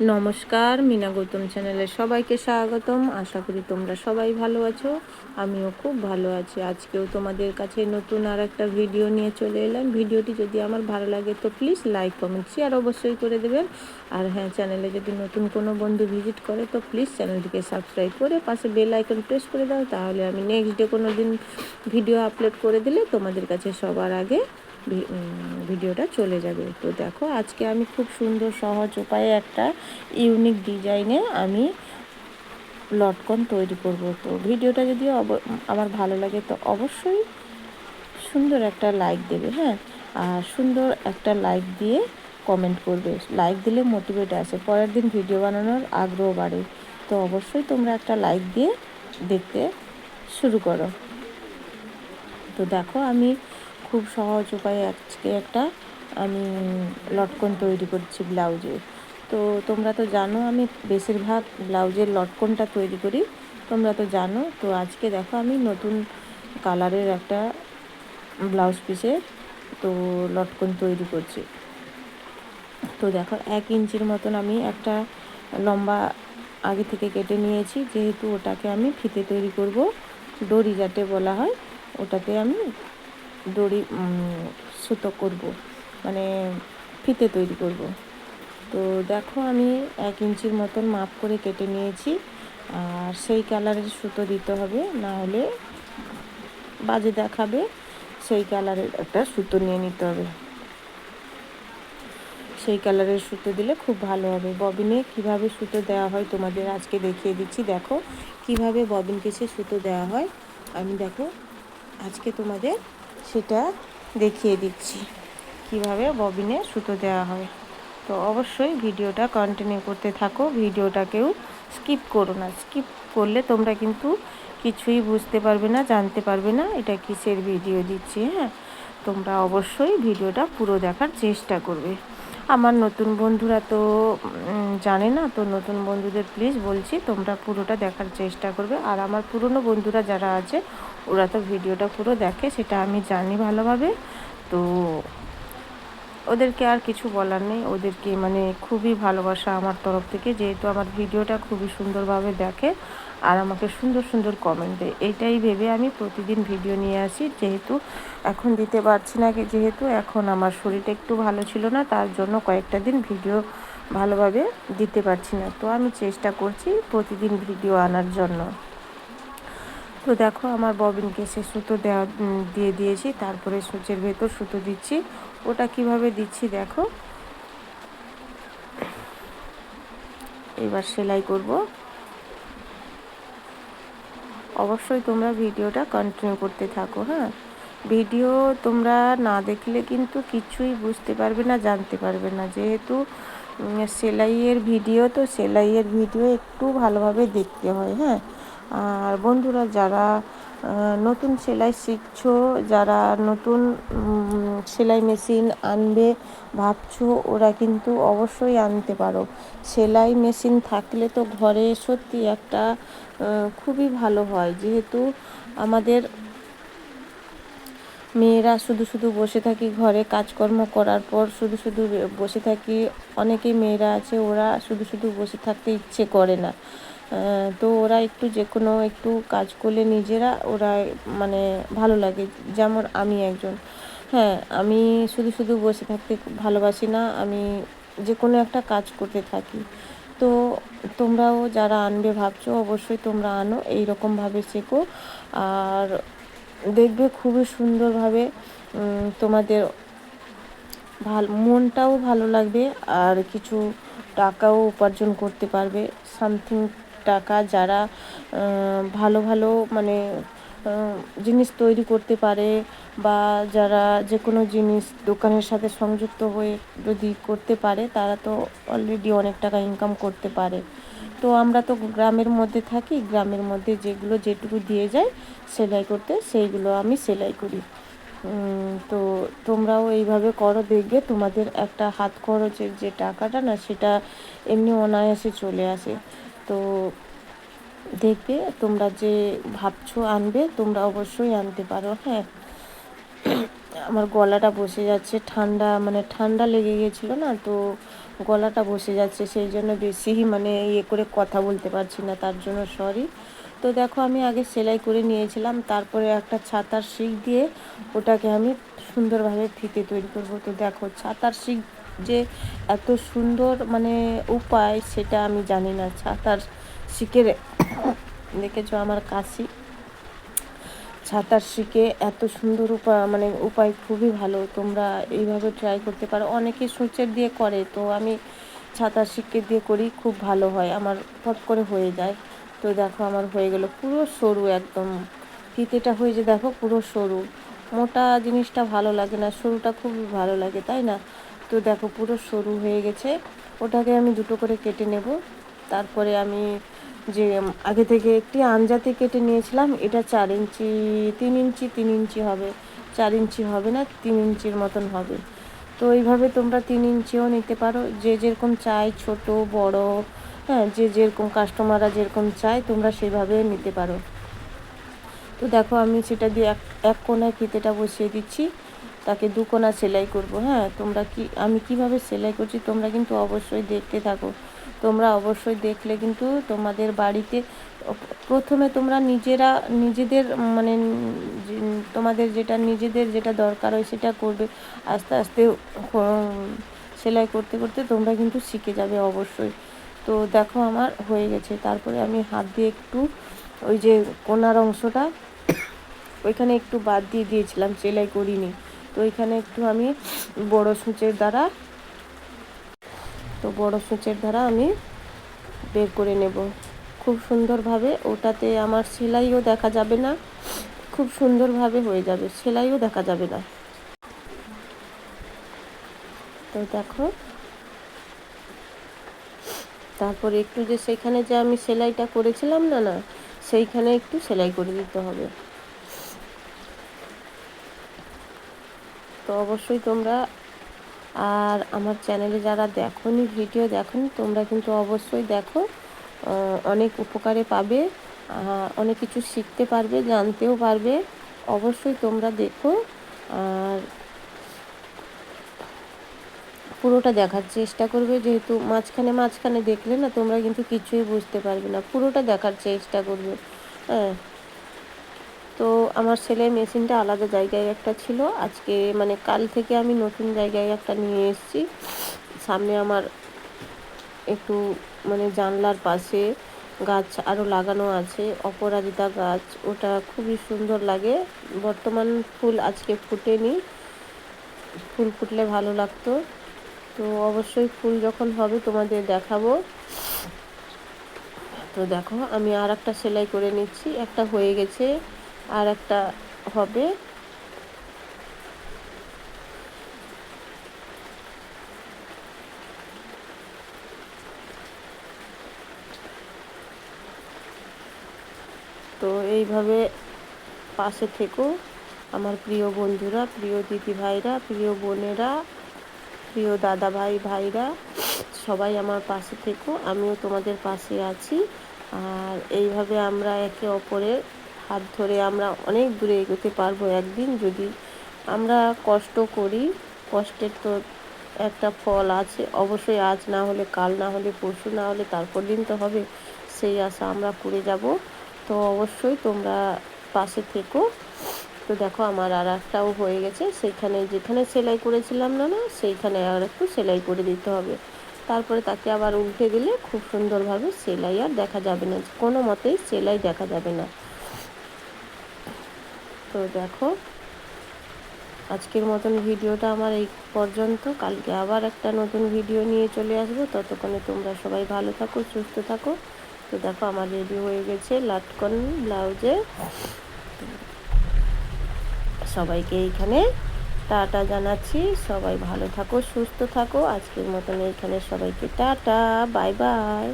নমস্কার, মিনা গৌতম চ্যানেলে সবাইকে স্বাগতম। আশা করি তোমরা সবাই ভালো আছো, আমিও খুব ভালো আছি। আজকেও তোমাদের কাছে নতুন আর একটা ভিডিও নিয়ে চলে এলাম। ভিডিওটি যদি আমার ভালো লাগে তো প্লিজ লাইক কমেন্ট শেয়ার অবশ্যই করে দেবেন। আর হ্যাঁ চ্যানেলে যদি নতুন কোনো বন্ধু ভিজিট করে তো প্লিজ চ্যানেলটিকে সাবস্ক্রাইব করে পাশে বেল আইকন প্রেস করে দাও। তাহলে আমি নেক্সট ডে কোনো দিন ভিডিও আপলোড করে দিলে তোমাদের কাছে সবার আগে ভিডিওটা চলে যাবে। তো দেখো, আজকে আমি খুব সুন্দর, সহজ উপায়ে একটা ইউনিক ডিজাইনে আমি লটকন তৈরি করব। তো ভিডিওটা যদি আমার ভালো লাগে, তো অবশ্যই সুন্দর একটা লাইক দেবে হ্যাঁ? আর সুন্দর একটা লাইক দিয়ে কমেন্ট করবে। লাইক দিলে মোটিভেট আসে। পরের দিন ভিডিও বানানোর আগ্রহ বাড়ে। তো অবশ্যই তোমরা একটা লাইক দিয়ে দেখতে শুরু করো। তো দেখো, আমি খুব সহজ উপায়ে আজকে একটা। আমি লটকন তৈরি করছি ব্লাউজে তো তোমরা তো জানো, আমি বেশিরভাগ ব্লাউজের লটকনটা তৈরি করি। তোমরা তো জানো, তো আজকে দেখো আমি নতুন কালারের একটা ব্লাউজ পিসে তো লটকন তৈরি করছি। তো দেখো, এক ইঞ্চির মতন আমি একটা লম্বা আগে থেকে কেটে নিয়েছি। যেহেতু ওটাকে আমি ফিতে তৈরি করব ডরি যাতে বলা হয়, ওটাতে আমি দড়ি সুতো করব। মানে ফিতে তৈরি করব। তো দেখো আমি এক ইঞ্চির মতন মাপ করে কেটে নিয়েছি। আর সেই কালারের সুতো দিতে হবে, না হলে বাজে দেখাবে। সেই কালারের একটা সুতো নিয়ে নিতে হবে। সেই কালারের সুতো দিলে খুব ভালো হবে। ববিনে কীভাবে সুতো দেওয়া হয় তোমাদের আজকে দেখিয়ে দিচ্ছি। দেখো কীভাবে ববিন কেসে সুতো দেওয়া হয়। আমি দেখো আজকে তোমাদের সেটা দেখিয়ে দিচ্ছি। কীভাবে ববিনে সুতো দেওয়া হয়। তো অবশ্যই ভিডিওটা কন্টিনিউ করতে থাকো। ভিডিওটাকেও স্কিপ করো না। স্কিপ করলে তোমরা কিন্তু কিছুই বুঝতে পারবে না, জানতে পারবে না এটা কিসের ভিডিও দিচ্ছি হ্যাঁ? তোমরা অবশ্যই ভিডিওটা পুরো দেখার চেষ্টা করবে। আমার নতুন বন্ধুরা তো জানে না, তো নতুন বন্ধুদের প্লিজ বলছি, তোমরা পুরোটা দেখার চেষ্টা করবে। আর আমার পুরনো বন্ধুরা যারা আছে ওরা তো ভিডিওটা পুরো দেখে, সেটা আমি জানি ভালোভাবে। তো ওদেরকে আর কিছু বলার নেই। ওদেরকে মানে খুবই ভালোবাসা আমার তরফ থেকে, যেহেতু আমার ভিডিওটা খুবই সুন্দরভাবে দেখে আর আমাকে সুন্দর সুন্দর কমেন্ট দেয়। এইটাই ভেবে আমি প্রতিদিন ভিডিও নিয়ে আসি। যেহেতু এখন দিতে পারছি না, যেহেতু এখন আমার শরীরটা একটু ভালো ছিল না, তার জন্য কয়েকটা দিন ভিডিও ভালোভাবে দিতে পারছি না। তো আমি চেষ্টা করছি প্রতিদিন ভিডিও আনার জন্য। তো দেখো, আমার ববিনকে সে সুতো দেওয়া দিয়ে দিয়েছি, তারপরে সূচের ভেতর সুতো দিচ্ছি। ওটা কীভাবে দিচ্ছি দেখো। এবার সেলাই করব। অবশ্যই তোমরা ভিডিওটা কন্টিনিউ করতে থাকো হ্যাঁ? ভিডিও তোমরা না দেখলে কিন্তু কিছুই বুঝতে পারবে না, জানতে পারবে না। যেহেতু সেলাইয়ের ভিডিও, তো সেলাইয়ের ভিডিও একটু ভালোভাবে দেখতে হয় হ্যাঁ? আর বন্ধুরা যারা নতুন সেলাই শিখছো, যারা নতুন সেলাই মেশিন আনবে ভাবছ, ওরা কিন্তু অবশ্যই আনতে পারো। সেলাই মেশিন থাকলে তো ঘরে সত্যি একটা খুবই ভালো হয়। যেহেতু আমাদের মেয়েরা শুধু শুধু বসে থাকি ঘরে, কাজকর্ম করার পর শুধু শুধু বসে থাকি, অনেকেই মেয়েরা আছে, ওরা শুধু শুধু বসে থাকতে ইচ্ছে করে না। তো ওরা একটু যে কোনো একটু কাজ করলে নিজেরা ওরা মানে ভালো লাগে। যেমন আমি একজন। হ্যাঁ আমি শুধু শুধু বসে থাকতে ভালোবাসি না, আমি যে কোনো একটা কাজ করতে থাকি। তো তোমরাও যারা আনবে ভাবছ, অবশ্যই তোমরা আনো এই রকমভাবে শেখো। আর দেখবে খুবই সুন্দরভাবে তোমাদের ভালো, মনটাও ভালো লাগবে, আর কিছু টাকাও উপার্জন করতে পারবে। সামথিং টাকা যারা ভালো ভালো মানে জিনিস তৈরি করতে পারে বা যারা যে কোনো জিনিস দোকানের সাথে সংযুক্ত হয়ে যদি করতে পারে, তারা তো অলরেডি অনেক টাকা ইনকাম করতে পারে। তো আমরা তো গ্রামের মধ্যে থাকি, গ্রামের মধ্যে যেগুলো যেটুকু দিয়ে যায় সেলাই করতে, সেইগুলো আমি সেলাই করি। তো তোমরাও এইভাবে করো, দেখবে তোমাদের একটা হাত খরচের যে টাকাটা না, সেটা এমনি অনায়াসে চলে আসে। তো দেখবে তোমরা যে ভাবছ আনবে, তোমরা অবশ্যই আনতে পারো হ্যাঁ। আমার গলাটা বসে যাচ্ছে, ঠান্ডা মানে ঠান্ডা লেগে গেছিল না, তো গলাটা বসে যাচ্ছে, সেই জন্য বেশি মানে ইয়ে করে কথা বলতে পারছি না, তার জন্য সরি তো দেখো, আমি আগে সেলাই করে নিয়েছিলাম, তারপরে একটা ছাতার শিক দিয়ে ওটাকে আমি সুন্দরভাবে ফিতে তৈরি করব। তো দেখো, ছাতার শিক যে এত সুন্দর মানে উপায় সেটা আমি জানি না। ছাতার শিখে দেখেছ আমার কাশি। ছাতার শিখে এত সুন্দর উপায় মানে উপায় খুবই ভালো। তোমরা এইভাবে ট্রাই করতে পারো। অনেকে সূচের দিয়ে করে, তো আমি ছাতার শিখে দিয়ে করি, খুব ভালো হয়। আমার পট করে হয়ে যায়। তো দেখো, আমার হয়ে গেল পুরো সরু একদম। ফিতেটা হয়ে যে দেখো পুরো সরু। মোটা জিনিসটা ভালো লাগে না, সরুটা খুবই ভালো লাগে, তাই না? তো দেখো পুরো সরু হয়ে গেছে। ওটাকে আমি দুটো করে কেটে নেব। তারপরে আমি যে আগে থেকে একটি আঞ্জাতে কেটে নিয়েছিলাম, এটা চার ইঞ্চি, তিন ইঞ্চি তিন ইঞ্চি হবে। চার ইঞ্চি হবে না, তিন ইঞ্চির মতন হবে। তো এইভাবে তোমরা তিন ইঞ্চিও নিতে পারো। যে যেরকম চাই ছোট, বড় হ্যাঁ যে যেরকম কাস্টমাররা যেরকম চায়, তোমরা সেভাবে নিতে পারো। তো দেখো আমি সেটা দিয়ে এক এক কোনায় ফিতেটা বসিয়ে দিচ্ছি। তাকে দু কোনা সেলাই করব হ্যাঁ? তোমরা কি, আমি কীভাবে সেলাই করছি তোমরা কিন্তু অবশ্যই দেখতে থাকো। তোমরা অবশ্যই দেখলে কিন্তু তোমাদের বাড়িতে প্রথমে তোমরা নিজেরা, নিজেদের মানে তোমাদের যেটা, নিজেদের যেটা দরকার হয় সেটা করবে। আস্তে আস্তে সেলাই করতে করতে তোমরা কিন্তু শিখে যাবে অবশ্যই। তো দেখো আমার হয়ে গেছে। তারপরে আমি হাত দিয়ে একটু ওই যে কোনার অংশটা, ওইখানে একটু বাদ দিয়ে দিয়েছিলাম, সেলাই করিনি। তো ওইখানে একটু আমি বড় সূচের দ্বারা, তো বড় সূচের দ্বারা আমি বের করে নেব। খুব সুন্দরভাবে ওটাতে আমার সেলাইও দেখা যাবে না, খুব সুন্দরভাবে হয়ে যাবে, সেলাইও দেখা যাবে না। তো দেখো, তারপর একটু যে সেখানে যে আমি সেলাইটা করেছিলাম না না, সেইখানে একটু সেলাই করে দিতে হবে। তো অবশ্যই তোমরা আর আমার চ্যানেলে যারা দেখনি, ভিডিও দেখনি, তোমরা কিন্তু অবশ্যই দেখো। অনেক উপকারে পাবে অনেক কিছু শিখতে পারবে, জানতেও পারবে। অবশ্যই তোমরা দেখো আর পুরোটা দেখার চেষ্টা করবে। যেহেতু মাঝখানে মাঝখানে দেখলে না, তোমরা কিন্তু কিছুই বুঝতে পারবে না। পুরোটা দেখার চেষ্টা করবে। হ্যাঁ। তো আমার সেলাই মেশিনটা আলাদা জায়গায় একটা ছিল। আজকে মানে কাল থেকে আমি নতুন জায়গায় একটা নিয়ে এসেছি। সামনে আমার একটু মানে জানলার পাশে গাছ আরও লাগানো আছে, অপরাজিতা গাছ। ওটা খুবই সুন্দর লাগে। বর্তমান ফুল আজকে ফুটেনি। ফুল ফুটলে ভালো লাগতো। তো অবশ্যই ফুল যখন হবে তোমাদের দেখাবো। তো দেখো, আমি আর একটা সেলাই করে নিচ্ছি। একটা হয়ে গেছে। আর একটা হবে। তো এইভাবে পাশে থেকো, আমার প্রিয় বন্ধুরা, প্রিয় দিদি ভাইরা, প্রিয় বোনেরা, প্রিয় দাদা ভাই ভাইরা, সবাই আমার পাশে থেকো, আমিও তোমাদের পাশে আছি। আর এইভাবে আমরা একে অপরের হাত ধরে আমরা অনেক দূরে এগোতে পারব একদিন যদি আমরা কষ্ট করি। কষ্টের তো একটা ফল আছে, অবশ্যই আজ না হলে, কাল না হলে, পরশু না হলে, তারপর দিন তো হবে, সেই আশা আমরা করে যাব। তো অবশ্যই তোমরা পাশে থেকো। তো দেখো আমার আর একটাও হয়ে গেছে, সেইখানে যেখানে সেলাই করেছিলাম না না সেইখানে আর একটু সেলাই করে দিতে হবে। তারপরে তাকে আবার উল্টে দিলে খুব সুন্দরভাবে সেলাই আর দেখা যাবে না, কোনো মতেই সেলাই দেখা যাবে না। তো দেখো, আজকের মতন ভিডিওটা আমার এই পর্যন্ত। কালকে আবার একটা নতুন ভিডিও নিয়ে চলে আসব। ততক্ষণে তোমরা সবাই ভালো থাকো, সুস্থ থাকো। তো দেখো, আমার রেডি হয়ে গেছে লাটকন ব্লাউজে। সবাইকে এইখানে টাটা জানাচ্ছি। সবাই ভালো থাকো, সুস্থ থাকো। আজকের মতন এইখানে সবাইকে টাটা, বাই বাই।